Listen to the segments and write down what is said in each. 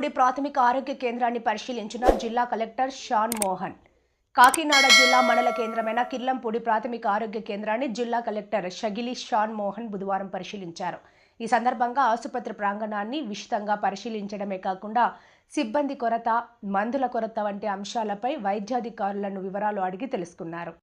కిర్లంపూడి ప్రాథమిక ఆరోగ్య కేంద్రాన్ని పరిశీలించిన జిల్లా కలెక్టర్ షాన్ మోహన్. కాకినాడ జిల్లా మండల కేంద్రమైన కిర్లంపూడి ప్రాథమిక ఆరోగ్య కేంద్రాన్ని జిల్లా కలెక్టర్ షగిలి షాన్ మోహన్ బుధవారం పరిశీలించారు. ఈ సందర్భంగా ఆసుపత్రి ప్రాంగణాన్ని విషితంగా పరిశీలించడమే కాకుండా సిబ్బంది కొరత మందుల కొరత వంటి అంశాలపై వైద్యాధికారులను వివరాలు అడిగి తెలుసుకున్నారు.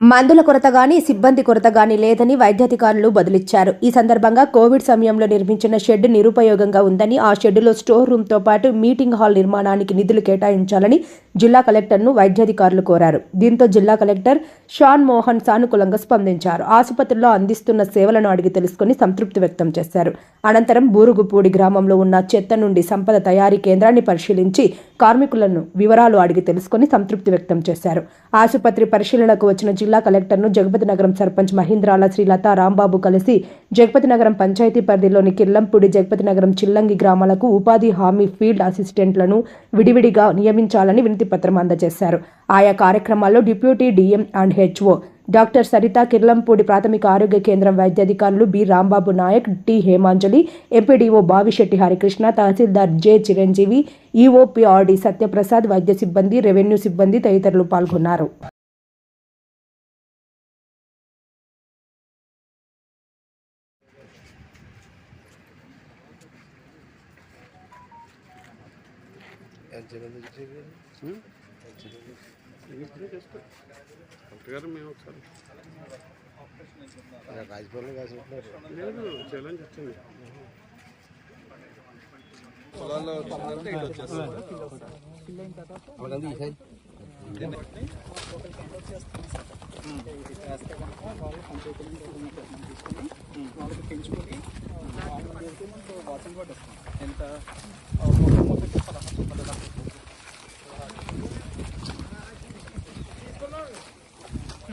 మందుల కొరత గాని సిబ్బంది కొరత గాని లేదని వైద్యాధికారులు బదులిచ్చారు. ఈ సందర్భంగా కోవిడ్ సమయంలో నిర్మించిన షెడ్ నిరుపయోగంగా ఉందని ఆ షెడ్డులో స్టోర్ రూమ్తో పాటు మీటింగ్ హాల్ నిర్మాణానికి నిధులు కేటాయించాలని జిల్లా కలెక్టర్ను వైద్యాధికారులు కోరారు. దీంతో జిల్లా కలెక్టర్ షాన్ మోహన్ సానుకూలంగా స్పందించారు. ఆసుపత్రిలో అందిస్తున్న సేవలను అడిగి తెలుసుకుని సంతృప్తి వ్యక్తం చేశారు. అనంతరం బూరుగుపూడి గ్రామంలో ఉన్న చెత్త నుండి సంపద తయారీ కేంద్రాన్ని పరిశీలించి కార్మికులను వివరాలు అడిగి తెలుసుకుని సంతృప్తి వ్యక్తం చేశారు. ఆసుపత్రి పరిశీలనకు వచ్చిన జిల్లా కలెక్టర్ను జగపతి నగరం సర్పంచ్ మహీంద్రాల శ్రీలత రాంబాబు కలిసి జగపతి నగరం పంచాయతీ పరిధిలోని కిర్లంపూడి జగపతి నగరం చిల్లంగి గ్రామాలకు ఉపాధి హామీ ఫీల్డ్ అసిస్టెంట్లను విడివిడిగా నియమించాలని వినతిపత్రం అందజేశారు. ఆయా కార్యక్రమాల్లో deputy DM and HO doctor Saritha Kirlampudi ప్రాథమిక ఆరోగ్య కేంద్రం వైద్యాధికారులు B. Rambabu Nayak T Hemanjali MPDO Bavisetti Harikrishna తహసీల్దార్ జె. చిరంజీవి ఈఓపీఆర్డి సత్యప్రసాద్ వైద్య సిబ్బంది రెవెన్యూ సిబ్బంది తదితరులు పాల్గొన్నారు. గారు మేము ఒకసారి. కాసుకుంటున్నారు లేదు ఛాలెంజ్ వచ్చింది వాళ్ళకి పెంచుకొని వాటర్ కూడా ఎంత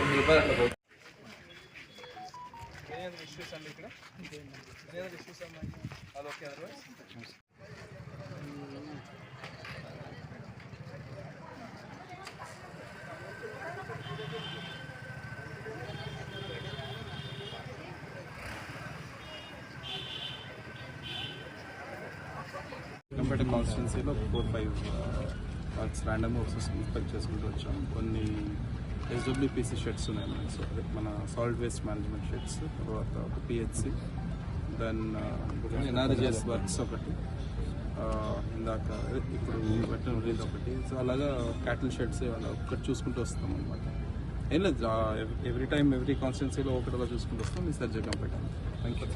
వేలు ఉంది కానీ పది ఇష్యూస్ అండి ఇక్కడ ఇష్యూస్ అదర్వైజ్ కాన్స్టిట్యున్సీలో ఫోర్ ఫైవ్ వర్క్స్ ర్యాండమ్గా ఒకసారి ఇన్స్పెక్ట్ చేసుకుంటూ వచ్చాం. కొన్ని ఎస్డబ్ల్యూపీసీ షెడ్స్ ఉన్నాయి మనకి. సో అదే మన సాల్ట్ వేస్ట్ మేనేజ్మెంట్ షెడ్స్ తర్వాత ఒక పిహెచ్సి దెన్ ఎన్ఆర్జిఎస్ వర్క్స్ ఒకటి. ఆ, ఇందాక ఇప్పుడు వెటనరీది ఒకటి. సో అలాగా క్యాటిల్ షెడ్స్ అలా ఒకటి చూసుకుంటూ వస్తాం అనమాట ఏం లేదు ఎవ్రీ టైం ఎవ్రీ కాన్స్టిట్యున్సీలో ఒకటి అలా చూసుకుంటూ వస్తాం. ఈ సర్జరీ కంప్లీట్ థ్యాంక్ యూ